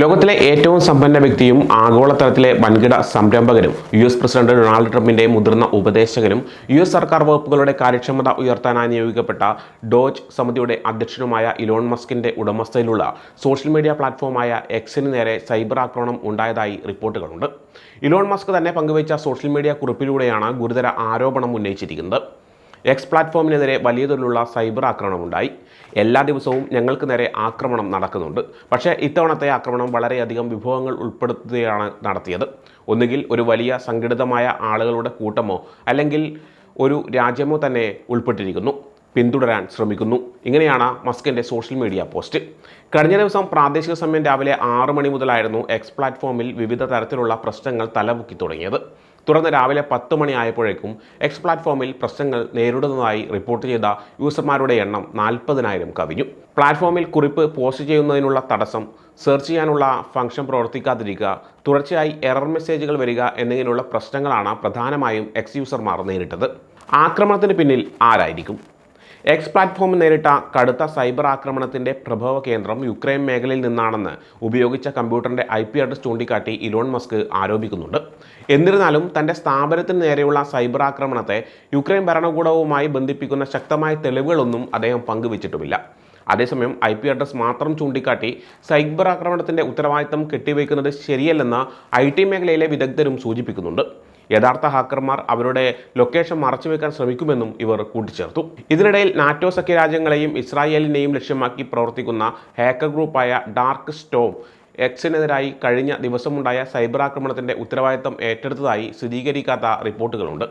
ലോകത്തിലെ ഏറ്റവും സമ്പന്ന വ്യക്തിയും ആഗോളതലത്തിലെ വൻകിട സംരംഭകരും യു എസ് പ്രസിഡന്റ് ഡൊണാൾഡ് ട്രംപിന്റെ മുതിർന്ന ഉപദേശകനും യു എസ് സർക്കാർ വകുപ്പുകളുടെ കാര്യക്ഷമത ഉയർത്താനായി നിയോഗിക്കപ്പെട്ട ഡോജ് സമിതിയുടെ അധ്യക്ഷനുമായ ഇലോൺ മസ്കിന്റെ ഉടമസ്ഥയിലുള്ള സോഷ്യൽ മീഡിയ പ്ലാറ്റ്ഫോമായ എക്സിന് നേരെ സൈബർ ആക്രമണം ഉണ്ടായതായി റിപ്പോർട്ടുകളുണ്ട്. ഇലോൺ മസ്ക് തന്നെ പങ്കുവച്ച സോഷ്യൽ മീഡിയ കുറിപ്പിലൂടെയാണ് ഗുരുതര ആരോപണം ഉന്നയിച്ചിരിക്കുന്നത്. എക്സ് പ്ലാറ്റ്ഫോമിനെതിരെ വലിയ തോതിലുള്ള സൈബർ ആക്രമണമുണ്ടായി. എല്ലാ ദിവസവും ഞങ്ങൾക്ക് നേരെ ആക്രമണം നടക്കുന്നുണ്ട്. പക്ഷേ ഇത്തവണത്തെ ആക്രമണം വളരെയധികം വിഭവങ്ങൾ ഉൾപ്പെടുത്തുകയാണ് നടത്തിയത്. ഒന്നുകിൽ ഒരു വലിയ സംഘടിതമായ ആളുകളുടെ കൂട്ടമോ അല്ലെങ്കിൽ ഒരു രാജ്യമോ തന്നെ ഉൾപ്പെട്ടിരിക്കുന്നു. പിന്തുടരാൻ ശ്രമിക്കുന്നു. ഇങ്ങനെയാണ് മസ്കിന്റെ സോഷ്യൽ മീഡിയ പോസ്റ്റ്. കഴിഞ്ഞ ദിവസം പ്രാദേശിക സമയം രാവിലെ ആറ് മണി മുതലായിരുന്നു എക്സ് പ്ലാറ്റ്ഫോമിൽ വിവിധ തരത്തിലുള്ള പ്രശ്നങ്ങൾ തലപൊക്കി തുടങ്ങിയത്. തുടർന്ന് രാവിലെ പത്ത് മണി ആയപ്പോഴേക്കും എക്സ് പ്ലാറ്റ്ഫോമിൽ പ്രശ്നങ്ങൾ നേരിടുന്നതായി റിപ്പോർട്ട് ചെയ്ത യൂസർമാരുടെ എണ്ണം നാൽപ്പതിനായിരം കവിഞ്ഞു. പ്ലാറ്റ്ഫോമിൽ കുറിപ്പ് പോസ്റ്റ് ചെയ്യുന്നതിനുള്ള തടസ്സം സെർച്ച് ചെയ്യാനുള്ള ഫംഗ്ഷൻ പ്രവർത്തിക്കാതിരിക്കുക തുടർച്ചയായി എറർ മെസ്സേജുകൾ വരിക എന്നിങ്ങനെയുള്ള പ്രശ്നങ്ങളാണ് പ്രധാനമായും എക്സ് യൂസർമാർ നേരിട്ടത്. ആക്രമണത്തിന് പിന്നിൽ ആരായിരിക്കും? എക്സ് പ്ലാറ്റ്ഫോമിൽ നേരിട്ട കടുത്ത സൈബർ ആക്രമണത്തിന്റെ പ്രഭവ കേന്ദ്രം യുക്രൈൻ മേഖലയിൽ നിന്നാണെന്ന് ഉപയോഗിച്ച കമ്പ്യൂട്ടറിന്റെ ഐ പി അഡ്രസ് ചൂണ്ടിക്കാട്ടി ഇലോൺ മസ്ക് ആരോപിക്കുന്നുണ്ട്. എന്നിരുന്നാലും തന്റെ സ്ഥാപനത്തിന് നേരെയുള്ള സൈബർ ആക്രമണത്തെ യുക്രൈൻ ഭരണകൂടവുമായി ബന്ധിപ്പിക്കുന്ന ശക്തമായ തെളിവുകളൊന്നും അദ്ദേഹം പങ്കുവച്ചിട്ടുമില്ല. അതേസമയം ഐ പി അഡ്രസ് മാത്രം ചൂണ്ടിക്കാട്ടി സൈബർ ആക്രമണത്തിന്റെ ഉത്തരവാദിത്തം കെട്ടിവയ്ക്കുന്നത് ശരിയല്ലെന്ന് ഐ ടി മേഖലയിലെ വിദഗ്ധരും സൂചിപ്പിക്കുന്നുണ്ട്. യഥാർത്ഥ ഹാക്കർമാർ അവരുടെ ലൊക്കേഷൻ മറച്ചുവെക്കാൻ ശ്രമിക്കുമെന്നും ഇവർ കൂട്ടിച്ചേർത്തു. ഇതിനിടയിൽ നാറ്റോ സഖ്യ രാജ്യങ്ങളെയും ഇസ്രായേലിനെയും ലക്ഷ്യമാക്കി പ്രവർത്തിക്കുന്ന ഹാക്കർ ഗ്രൂപ്പായ ഡാർക്ക് സ്റ്റോം എക്സിനെതിരായി കഴിഞ്ഞ ദിവസമുണ്ടായ സൈബർ ആക്രമണത്തിന്റെ ഉത്തരവാദിത്തം ഏറ്റെടുത്തതായി സ്ഥിരീകരിക്കാത്ത റിപ്പോർട്ടുകളുണ്ട്.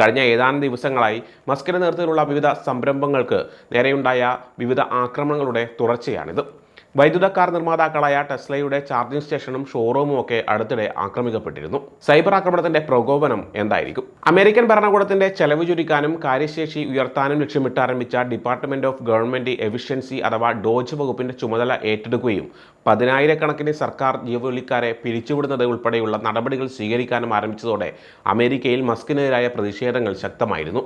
കഴിഞ്ഞ ഏതാനും ദിവസങ്ങളായി മസ്കിന് നേതൃത്വത്തിലുള്ള വിവിധ സംരംഭങ്ങൾക്ക് നേരെയുണ്ടായ വിവിധ ആക്രമണങ്ങളുടെ തുടർച്ചയാണിത്. വൈദ്യുത കാർ നിർമ്മാതാക്കളായ ടെസ്ലയുടെ ചാർജിംഗ് സ്റ്റേഷനും ഷോറൂമും ഒക്കെ അടുത്തിടെ ആക്രമിക്കപ്പെട്ടിരുന്നു. സൈബർ ആക്രമണത്തിന്റെ പ്രകോപനം എന്തായിരിക്കും? അമേരിക്കൻ ഭരണകൂടത്തിന്റെ ചെലവ് ചുരുക്കാനും കാര്യശേഷി ഉയർത്താനും ലക്ഷ്യമിട്ട് ആരംഭിച്ച ഡിപ്പാർട്ട്മെന്റ് ഓഫ് ഗവൺമെന്റ് എഫിഷ്യൻസി അഥവാ ഡോജ് വകുപ്പിന്റെ ചുമതല ഏറ്റെടുക്കുകയും പതിനായിരക്കണക്കിന് സർക്കാർ ജീവനക്കാരെ പിരിച്ചുവിടുന്നത് ഉൾപ്പെടെയുള്ള നടപടികൾ സ്വീകരിക്കാനും ആരംഭിച്ചതോടെ അമേരിക്കയിൽ മസ്കിനെതിരായ പ്രതിഷേധങ്ങൾ ശക്തമായിരുന്നു.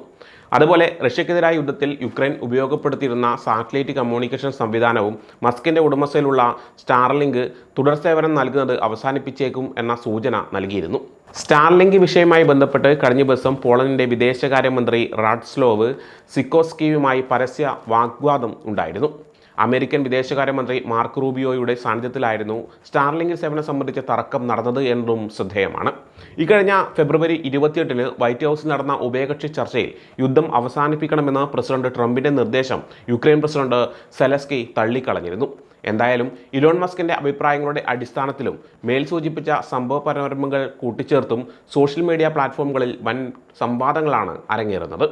അതുപോലെ റഷ്യക്കെതിരായ യുദ്ധത്തിൽ യുക്രൈൻ ഉപയോഗപ്പെടുത്തിയിരുന്ന സാറ്റലൈറ്റ് കമ്മ്യൂണിക്കേഷൻ സംവിധാനവും മസ്കിന്റെ ഉടമസ്ഥയിലുള്ള സ്റ്റാർലിങ്ക് തുടർ സേവനം നൽകുന്നത് അവസാനിപ്പിച്ചേക്കും എന്ന സൂചന നൽകിയിരുന്നു. സ്റ്റാർലിങ്ക് വിഷയവുമായി ബന്ധപ്പെട്ട് കഴിഞ്ഞ ദിവസം പോളണ്ടിന്റെ വിദേശകാര്യമന്ത്രി റാഡ്സ്ലോവ് സിക്കോസ്കിയുമായി പരസ്യ വാഗ്വാദം ഉണ്ടായിരുന്നു. അമേരിക്കൻ വിദേശകാര്യമന്ത്രി മാർക്ക് റൂബിയോയുടെ സാന്നിധ്യത്തിലായിരുന്നു സ്റ്റാർലിങ്ക് സേവനം സംബന്ധിച്ച തർക്കം നടന്നത് എന്നതും ശ്രദ്ധേയമാണ്. ഇക്കഴിഞ്ഞ ഫെബ്രുവരി ഇരുപത്തിയെട്ടിന് വൈറ്റ് ഹൗസിൽ നടന്ന ഉഭയകക്ഷി ചർച്ചയിൽ യുദ്ധം അവസാനിപ്പിക്കണമെന്ന പ്രസിഡന്റ് ട്രംപിന്റെ നിർദ്ദേശം യുക്രൈൻ പ്രസിഡന്റ് സെലസ്കി തള്ളിക്കളഞ്ഞിരുന്നു. എന്തായാലും ഇലോൺ മസ്കിന്റെ അഭിപ്രായങ്ങളുടെ അടിസ്ഥാനത്തിലും മേൽ സൂചിപ്പിച്ച സംഭവ പരമ്പരകൾ കൂട്ടിച്ചേർത്തും സോഷ്യൽ മീഡിയ പ്ലാറ്റ്ഫോമുകളിൽ വൻ സംവാദങ്ങളാണ് അരങ്ങേറുന്നത്.